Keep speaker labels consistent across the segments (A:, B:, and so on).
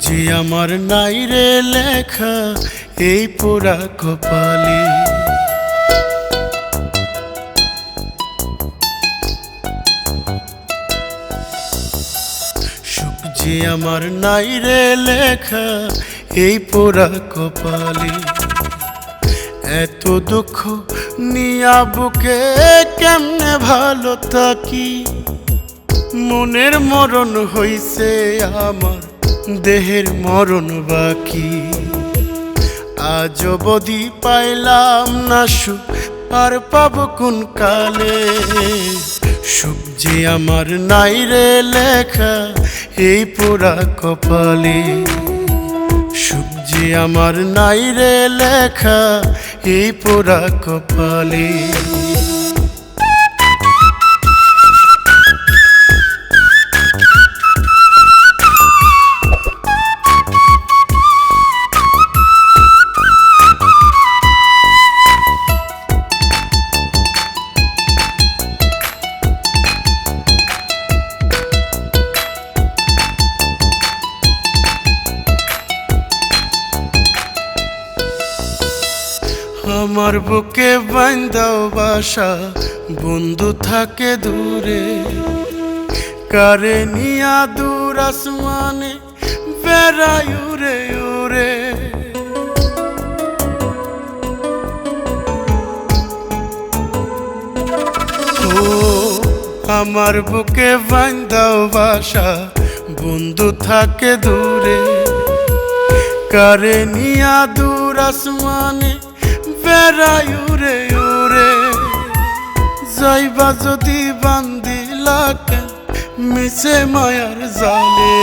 A: যে আমার নাই রে লেখা, এই পোড়া কপালে। সুখ যে আমার নাই রে লেখা, এই পোড়া কপালে। এত দুঃখ নিয়া বুকে কেমনে ভালো থাকি? মনের মরণ হইছে আমার। দেহের মরণ বাকি। আজ অবধি পাইলাম না সুখ আর পাব কোন কালে? সুখ যে আমার নাই রে লেখা এই পোড়া কপালে। সুখ যে আমার নাই রে লেখা এই পোড়া কপালে। আমার বুকে বান্দাও বাসা, বন্ধু থাকে দূরে। কারে নিয়া দূর আসমানে বেড়াই উড়ে উড়ে। ও, আমার বুকে বান্দাও বাসা, বন্ধু থাকে দূরে। কারে নিয়া দূর আসমানে বেড়াই উড়ে উড়ে। যাইবা যদি বান্দিলা কেন? মিশে মায়ার জালে।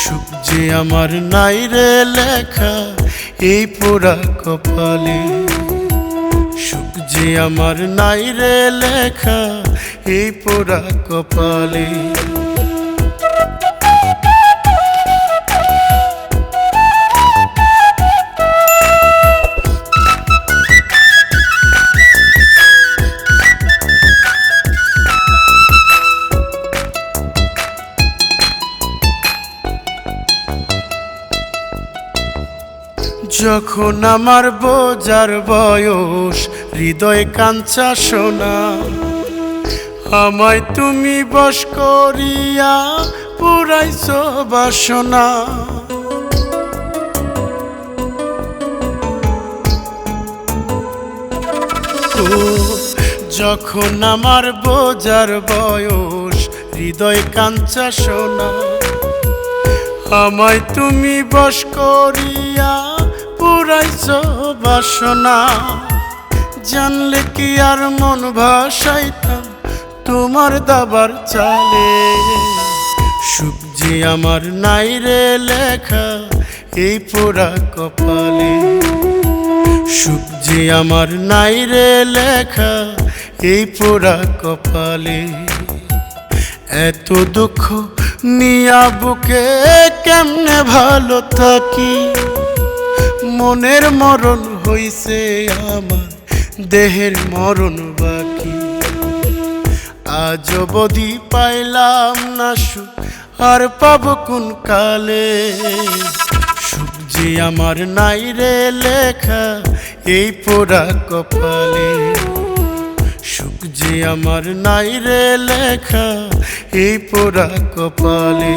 A: সুখ যে আমার নাই রে লেখা এই পোড়া কপালে। সুখ যে আমার নাই রে লেখা এই পোড়া কপালে। যখন আমার বোজার বয়স, হৃদয় কাঞ্চা সোনা, আমায় তুমি বস করিয়া পুরাইছ বাসনা। যখন আমার বোজার বয়স, হৃদয় কাঞ্চা সোনা, আমায় তুমি বস করিয়া পুরাইছ বাসনা। জানলে কি আর মন ভাসাইতাম তোমার দাবার চালে? যে আমার নাই রে লেখা এই পোড়া কপালে। যে আমার নাই রে লেখা এই পোড়া কপালে। এত দুঃখ নিয়া বুকে কেমনে ভালো থাকি? মনের মরণ হইছে আমার, দেহের মরণ বাকি। আজ অবধি পাইলাম না সুখ, আর পাব কোন কালে? সুখ যে আমার নাই রে লেখা এই পোড়া কপালে। সুখ যে আমার নাই রে লেখা এই পোড়া কপালে।